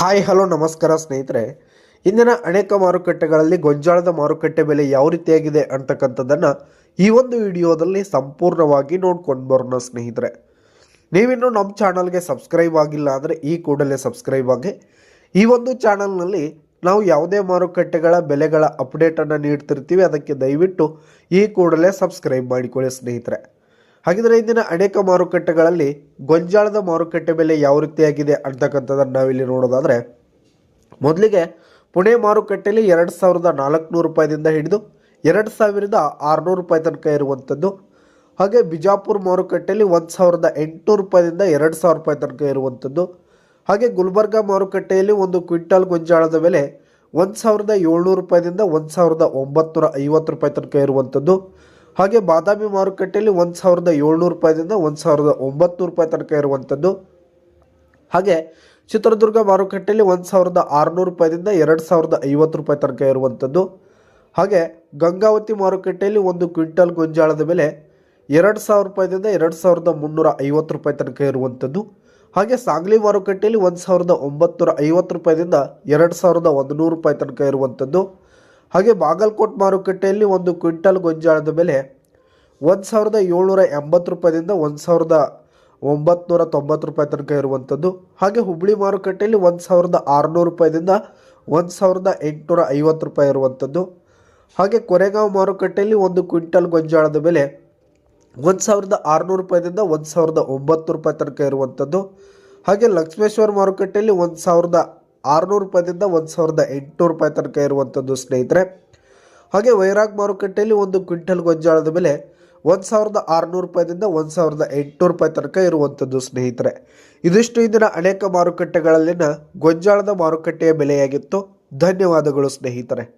Hi, hello, ನಮಸ್ಕಾರ ಸ್ನೇಹಿತರೆ. ಇಂದಿನ ಅನೇಕ ಮಾರುಕಟ್ಟೆಗಳಲ್ಲಿ ಗೊಂಜಾಳದ ಮಾರುಕಟ್ಟೆ ಬೆಲೆ ಯಾವ ರೀತಿಯಾಗಿದೆ ಅಂತಕ್ಕಂಥದ್ದನ್ನು ಈ ಒಂದು ವಿಡಿಯೋದಲ್ಲಿ ಸಂಪೂರ್ಣವಾಗಿ ನೋಡ್ಕೊಂಡು ಬರೋಣ ಸ್ನೇಹಿತರೆ. ನೀವಿನ್ನೂ ನಮ್ಮ ಚಾನಲ್ಗೆ ಸಬ್ಸ್ಕ್ರೈಬ್ ಆಗಿಲ್ಲ ಅಂದರೆ ಈ ಕೂಡಲೇ ಸಬ್ಸ್ಕ್ರೈಬ್ ಆಗಿ. ಈ ಒಂದು ಚಾನಲ್ನಲ್ಲಿ ನಾವು ಯಾವುದೇ ಮಾರುಕಟ್ಟೆಗಳ ಬೆಲೆಗಳ ಅಪ್ಡೇಟನ್ನು ನೀಡ್ತಿರ್ತೀವಿ, ಅದಕ್ಕೆ ದಯವಿಟ್ಟು ಈ ಕೂಡಲೇ ಸಬ್ಸ್ಕ್ರೈಬ್ ಮಾಡಿಕೊಳ್ಳಿ ಸ್ನೇಹಿತರೆ. ಹಾಗಿದ್ರೆ ಇಂದಿನ ಅನೇಕ ಮಾರುಕಟ್ಟೆಗಳಲ್ಲಿ ಗೊಂಜಾಳದ ಮಾರುಕಟ್ಟೆ ಬೆಲೆ ಯಾವ ರೀತಿಯಾಗಿದೆ ಅಂತಕ್ಕಂಥದ್ದನ್ನು ನಾವಿಲ್ಲಿ ನೋಡೋದಾದರೆ, ಮೊದಲಿಗೆ ಪುಣೆ ಮಾರುಕಟ್ಟೆಯಲ್ಲಿ ಎರಡು ಸಾವಿರದ ನಾಲ್ಕುನೂರು ರೂಪಾಯಿದಿಂದ ಹಿಡಿದು ಎರಡು ಸಾವಿರದ ಆರುನೂರು ರೂಪಾಯಿ ತನಕ ಇರುವಂಥದ್ದು. ಹಾಗೆ ಬಿಜಾಪುರ ಮಾರುಕಟ್ಟೆಯಲ್ಲಿ ಒಂದು ಸಾವಿರದ ಎಂಟುನೂರು ರೂಪಾಯಿದಿಂದ ಎರಡು ಸಾವಿರ ರೂಪಾಯಿ ತನಕ ಇರುವಂಥದ್ದು. ಹಾಗೆ ಗುಲ್ಬರ್ಗ ಮಾರುಕಟ್ಟೆಯಲ್ಲಿ ಒಂದು ಕ್ವಿಂಟಾಲ್ ಗೊಂಜಾಳದ ಬೆಲೆ ಒಂದು ಸಾವಿರದ ಏಳ್ನೂರು ರೂಪಾಯಿದಿಂದ ಒಂದು ಸಾವಿರದ ಒಂಬತ್ತುನೂರ ಐವತ್ತು ರೂಪಾಯಿ ತನಕ ಇರುವಂಥದ್ದು. ಹಾಗೆ ಬಾದಾಮಿ ಮಾರುಕಟ್ಟೆಯಲ್ಲಿ ಒಂದು ಸಾವಿರದ ಏಳ್ನೂರು ರೂಪಾಯಿದಿಂದ ಒಂದು ಸಾವಿರದ ಒಂಬತ್ತು ರೂಪಾಯಿ ತನಕ ಇರುವಂಥದ್ದು. ಹಾಗೆ ಚಿತ್ರದುರ್ಗ ಮಾರುಕಟ್ಟೆಯಲ್ಲಿ ಒಂದು ಸಾವಿರದ ಆರುನೂರು ರೂಪಾಯಿದಿಂದ ಎರಡು ಸಾವಿರದ ಐವತ್ತು ರೂಪಾಯಿ ತನಕ ಇರುವಂಥದ್ದು. ಹಾಗೆ ಗಂಗಾವತಿ ಮಾರುಕಟ್ಟೆಯಲ್ಲಿ ಒಂದು ಕ್ವಿಂಟಲ್ ಗೊಂಜಾಳದ ಬೆಲೆ ಎರಡು ಸಾವಿರ ರೂಪಾಯಿದಿಂದ ಎರಡು ಸಾವಿರದ ಮುನ್ನೂರ ಐವತ್ತು ರೂಪಾಯಿ ತನಕ ಇರುವಂಥದ್ದು. ಹಾಗೆ ಸಾಂಗ್ಲಿ ಮಾರುಕಟ್ಟೆಯಲ್ಲಿ ಒಂದು ಸಾವಿರದ ಒಂಬತ್ತುನೂರ ಐವತ್ತು ರೂಪಾಯಿದಿಂದ ಎರಡು ಸಾವಿರದ ಒಂದು ನೂರು ರೂಪಾಯಿ ತನಕ ಇರುವಂಥದ್ದು. ಹಾಗೆ ಬಾಗಲಕೋಟ್ ಮಾರುಕಟ್ಟೆಯಲ್ಲಿ ಒಂದು ಕ್ವಿಂಟಲ್ ಗೊಂಜಾಳದ ಬೆಲೆ ಒಂದು ಸಾವಿರದ ಏಳ್ನೂರ ಎಂಬತ್ತು ರೂಪಾಯಿದಿಂದ ಒಂದು ಸಾವಿರದ ಒಂಬತ್ತು ತೊಂಬತ್ತು ರೂಪಾಯಿ ತನಕ ಇರುವಂಥದ್ದು. ಹಾಗೆ ಹುಬ್ಬಳ್ಳಿ ಮಾರುಕಟ್ಟೆಯಲ್ಲಿ ಒಂದು ಸಾವಿರದ ಆರುನೂರು ರೂಪಾಯಿದಿಂದ ಒಂದು ಸಾವಿರದ ಎಂಟುನೂರ ಐವತ್ತು ರೂಪಾಯಿ ಇರುವಂಥದ್ದು. ಹಾಗೆ ಕೊರೆಗಾಂವ್ ಮಾರುಕಟ್ಟೆಯಲ್ಲಿ ಒಂದು ಕ್ವಿಂಟಲ್ ಗೊಂಜಾಳದ ಬೆಲೆ ಒಂದು ಸಾವಿರದ ಆರುನೂರು ರೂಪಾಯಿದಿಂದ ಒಂದು ಸಾವಿರದ ಒಂಬತ್ತು ರೂಪಾಯಿ ತನಕ ಇರುವಂಥದ್ದು. ಹಾಗೆ ಲಕ್ಷ್ಮೇಶ್ವರ ಮಾರುಕಟ್ಟೆಯಲ್ಲಿ ಒಂದು ಸಾವಿರದ ಆರುನೂರು ರೂಪಾಯಿದಿಂದ ಒಂದು ಸಾವಿರದ ಎಂಟುನೂರು ರೂಪಾಯಿ ತನಕ ಇರುವಂಥದ್ದು ಸ್ನೇಹಿತರೆ. ಹಾಗೆ ವೈರಾಗ್ ಮಾರುಕಟ್ಟೆಯಲ್ಲಿ ಒಂದು ಕ್ವಿಂಟಲ್ ಗೊಂಜಾಳದ ಬೆಲೆ ಒಂದು ಸಾವಿರದ ಆರುನೂರು ರೂಪಾಯಿದಿಂದ ಒಂದು ಸಾವಿರದ ಎಂಟುನೂರು ರೂಪಾಯಿ ತನಕ ಇರುವಂಥದ್ದು ಸ್ನೇಹಿತರೆ. ಇದಿಷ್ಟು ಇಂದಿನ ಅನೇಕ ಮಾರುಕಟ್ಟೆಗಳಲ್ಲಿನ ಗೊಂಜಾಳದ ಮಾರುಕಟ್ಟೆಯ ಬೆಲೆಯಾಗಿತ್ತು. ಧನ್ಯವಾದಗಳು, ಸ್ನೇಹಿತರೆ.